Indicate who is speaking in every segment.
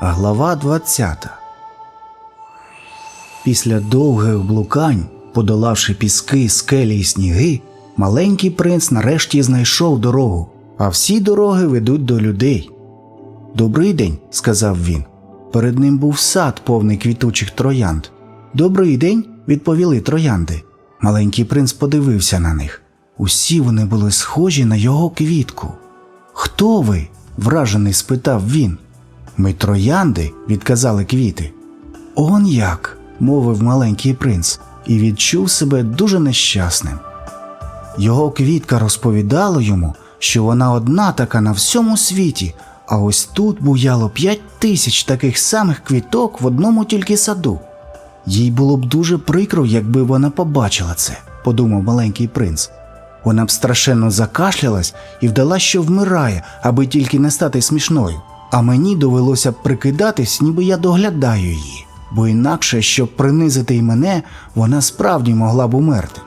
Speaker 1: Глава 20 Після довгих блукань, подолавши піски, скелі й сніги, маленький принц нарешті знайшов дорогу, а всі дороги ведуть до людей. Добрий день, сказав він. Перед ним був сад, повний квітучих троянд. Добрий день, відповіли троянди. Маленький принц подивився на них. Усі вони були схожі на його квітку. Хто ви? вражений спитав він. Ми троянди, відказали квіти. Он як, мовив маленький принц, і відчув себе дуже нещасним. Його квітка розповідала йому, що вона одна така на всьому світі, а ось тут буяло п'ять тисяч таких самих квіток в одному тільки саду. Їй було б дуже прикро, якби вона побачила це, подумав маленький принц. Вона б страшенно закашлялась і вдала, що вмирає, аби тільки не стати смішною. А мені довелося прикидатись, ніби я доглядаю її, бо інакше, щоб принизити й мене, вона справді могла б умерти.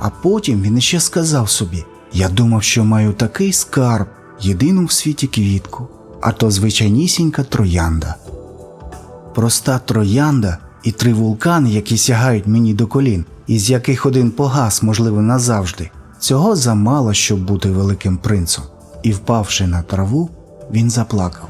Speaker 1: А потім він іще сказав собі: я думав, що маю такий скарб, єдину в світі квітку, а то звичайнісінька троянда. Проста троянда і три вулкани, які сягають мені до колін, із яких один погас, можливо, назавжди. Цього замало, щоб бути великим принцем. І, впавши на траву, він заплакав.